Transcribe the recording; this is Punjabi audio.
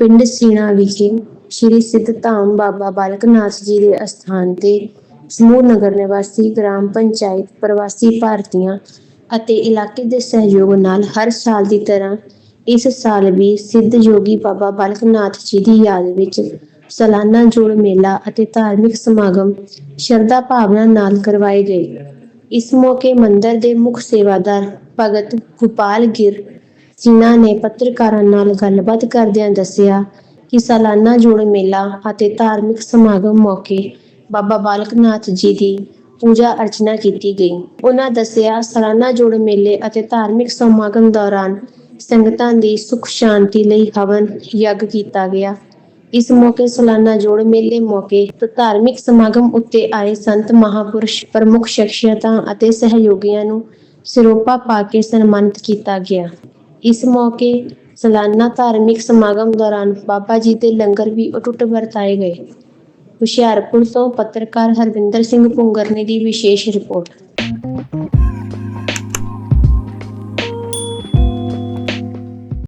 ਪਿੰਡ ਸੀਣਾ ਵਿਖੇ ਸ੍ਰੀ ਸਿੱਧ ਧਾਮ ਬਾਬਾ ਬਾਲਕ ਨਾਥ ਜੀ ਦੇ ਅਸਥਾਨ ਤੇ ਸਮੂਹ ਨਗਰ ਨਿਵਾਸੀ ਗ੍ਰਾਮ ਪੰਚਾਇਤ ਪ੍ਰਵਾਸੀ ਭਾਰਤੀਆਂ ਅਤੇ ਇਲਾਕੇ ਦੇ ਸਹਿਯੋਗ ਨਾਲ ਹਰ ਸਾਲ ਦੀ ਤਰ੍ਹਾਂ ਇਸ ਸਾਲ ਵੀ ਸਿੱਧ ਯੋਗੀ ਬਾਬਾ ਬਾਲਕ ਨਾਥ ਜੀ ਦੀ ਯਾਦ ਵਿੱਚ ਸਾਲਾਨਾ ਜੋੜ ਮੇਲਾ ਅਤੇ ਧਾਰਮਿਕ ਸਮਾਗਮ ਸ਼ਰਧਾ ਭਾਵਨਾ ਨਾਲ ਕਰਵਾਏ ਗਏ। ਇਸ ਮੌਕੇ ਮੰਦਰ ਦੇ ਮੁੱਖ ਸੇਵਾਦਾਰ ਭਗਤ ਗੋਪਾਲ ਗਿਰ ਜਿਨ੍ਹਾਂ ਨੇ ਪੱਤਰਕਾਰਾਂ ਨਾਲ ਗੱਲਬਾਤ ਕਰਦਿਆਂ ਦੱਸਿਆ ਕਿ ਸਾਲਾਨਾ ਜੋੜ ਮੇਲਾ ਅਤੇ ਧਾਰਮਿਕ ਸਮਾਗਮ ਮੌਕੇ ਬਾਬਾ ਬਾਲਕ ਨਾਥ ਜੀ ਦੀ ਪੂਜਾ ਅਰਚਨਾ ਕੀਤੀ ਗਈ। ਉਹਨਾਂ ਦੱਸਿਆ, ਸਾਲਾਨਾ ਜੋੜ ਮੇਲੇ ਅਤੇ ਧਾਰਮਿਕ ਸਮਾਗਮ ਦੌਰਾਨ ਸੰਗਤਾਂ ਦੀ ਸੁਖ ਸ਼ਾਂਤੀ ਲਈ ਹਵਨ ਯੱਗ ਕੀਤਾ ਗਿਆ। ਇਸ ਮੌਕੇ ਸਾਲਾਨਾ ਜੋੜ ਮੇਲੇ ਮੌਕੇ ਤੇ ਧਾਰਮਿਕ ਸਮਾਗਮ ਉੱਤੇ ਆਏ ਸੰਤ ਮਹਾਪੁਰਸ਼ ਪ੍ਰਮੁੱਖ ਸ਼ਖਸੀਅਤਾਂ ਅਤੇ ਸਹਿਯੋਗੀਆਂ ਨੂੰ ਸਿਰੋਪਾ ਪਾ ਕੇ ਸਨਮਾਨਿਤ ਕੀਤਾ ਗਿਆ। ਇਸ ਮੌਕੇ ਸਾਲਾਨਾ ਧਾਰਮਿਕ ਸਮਾਗਮ ਦੌਰਾਨ ਬਾਬਾ ਜੀ ਦੇ ਲੰਗਰ ਵੀ ਅਟੁੱਟ ਵਰਤਾਏ ਗਏ। ਹੁਸ਼ਿਆਰਪੁਰ ਤੋਂ ਪੱਤਰਕਾਰ ਹਰਵਿੰਦਰ ਸਿੰਘ ਪੁੰਗਰਨੀ ਦੀ ਵਿਸ਼ੇਸ਼ ਰਿਪੋਰਟ।